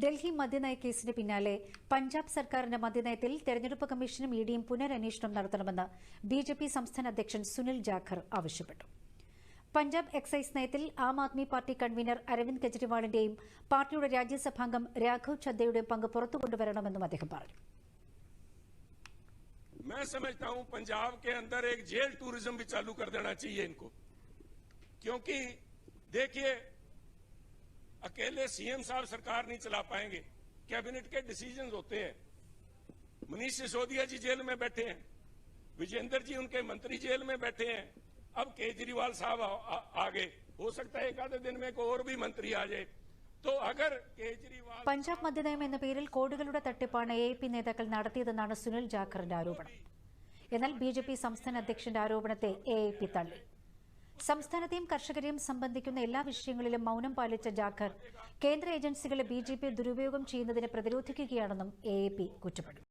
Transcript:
ഡൽഹി മദ്യനയ കേസിന് പിന്നാലെ പഞ്ചാബ് സർക്കാരിന്റെ മദ്യനയത്തിൽ തെരഞ്ഞെടുപ്പ് കമ്മീഷനും ഇഡിയും പുനരന്വേഷണം നടത്തണമെന്ന് ബി ജെ പി സംസ്ഥാന അധ്യക്ഷൻ സുനിൽ ജാഖർ ആവശ്യപ്പെട്ടു പഞ്ചാബ് എക്സൈസ് നയത്തിൽ ആം ആദ്മി പാർട്ടി കൺവീനർ അരവിന്ദ് കെജ്രിവാളിന്റെയും പാർട്ടിയുടെ രാജ്യസഭാംഗം രാഘവ് ചദ്ദയുടെയും പങ്ക് പുറത്തുകൊണ്ടുവരണമെന്നും അദ്ദേഹം പറഞ്ഞു मैं समझता हूं पंजाब के अंदर एक जेल टूरिज्म भी चालू कर देना चाहिए इनको क्योंकि देखिए अकेले सीएम साहब सरकार नहीं चला पाएंगे कैबिनेट के डिसीजंस होते हैं मनीष सिसोदिया जी जेल में बैठे हैं विजेंद्र जी उनके मंत्री जेल में बैठे हैं अब केजरीवाल साहब आ, आ, आ गए हो सकता है एक आधे दिन में कोई और भी मंत्री आ जाए तो अगर केजरीवाल പഞ്ചാബ് മദ്യനയം എന്ന പേരിൽ കോടികളുടെ തട്ടിപ്പാണ് എ പി നേതാക്കൾ നടത്തിയതെന്നാണ് സുനിൽ ജാഖറിന്റെ ആരോപണം എന്നാൽ ബി ജെ പി സംസ്ഥാന അധ്യക്ഷന്റെ ആരോപണത്തെ എ പി തള്ളി സംസ്ഥാനത്തെയും കർഷകരെയും സംബന്ധിക്കുന്ന എല്ലാ വിഷയങ്ങളിലും മൗനം പാലിച്ച ജാഖർ കേന്ദ്ര ഏജൻസികളെ ബി ദുരുപയോഗം ചെയ്യുന്നതിനെ പ്രതിരോധിക്കുകയാണെന്നും എ കുറ്റപ്പെടുത്തി.